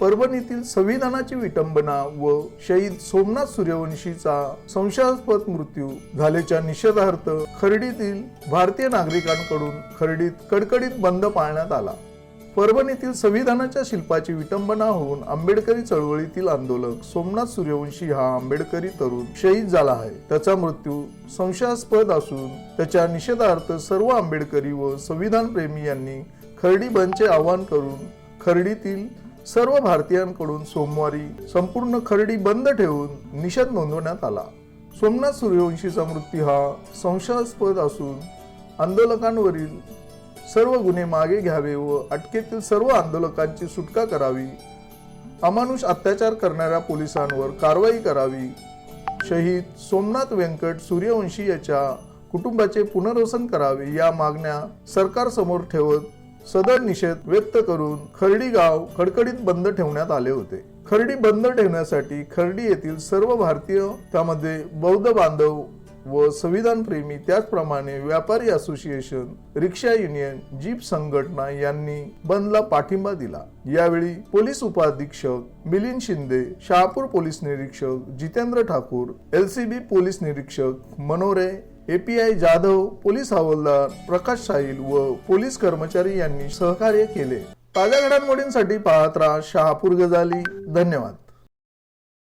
परभणीतील संविधानाची विटंबना व शहीद सोमनाथ सूर्यवंशीचा संशयास्पद मृत्यू झाल्याच्या निषेधार्थ खर्डीतील भारतीय नागरिकांकडून खर्डीत कडकडीत बंद पाळण्यात आला. परभणीतील संविधानाच्या शिल्पाची विटंबना होऊन आंबेडकरी चळवळीतील आंदोलक सोमनाथ सूर्यवंशी हा आंबेडकरी तरुण शहीद झाला आहे. त्याचा मृत्यू संशयास्पद असून त्याच्या निषेधार्थ सर्व आंबेडकरी व संविधान प्रेमी यांनी खर्डी बंदचे आवाहन करून खर्डीतील सर्व भारतीयांकडून सोमवारी संपूर्ण खर्डी बंद ठेवून निषेध नोंदवण्यात आला. सोमनाथ सूर्यवंशीचा मृत्यू हा संशयास्पद असून आंदोलकांवरील सर्व गुन्हे मागे घ्यावे व अटकेतील सर्व आंदोलकांची सुटका करावी अमानुष अत्याचार करणाऱ्या पोलिसांवर कारवाई करावी. शहीद सोमनाथ व्यंकट सूर्यवंशी याच्या कुटुंबाचे पुनर्वसन करावे या मागण्या सरकारसमोर ठेवत सदर निषेध व्यक्त करून खर्डी गाव खडखडीत बंद ठेवण्यात आले होते. खर्डी बंद ठेवण्यासाठी खर्डी येथील सर्व भारतीय त्यामध्ये बौद्ध बांधव व संविधान प्रेमी त्याचप्रमाणे व्यापारी असोसिएशन रिक्षा युनियन जीप संघटना यांनी बंदला पाठिंबा दिला. यावेळी पोलीस उपाधीक्षक मिलिंद शिंदे शहापूर पोलीस निरीक्षक जितेंद्र ठाकूर एलसीबी पोलीस निरीक्षक मनोरे एपीआय जाधव पोलीस हवालदार प्रकाश साहिल व पोलीस कर्मचारी यांनी सहकार्य केले. ताज्या घडामोडींसाठी पाहत राहा शहापूर गजाली. धन्यवाद.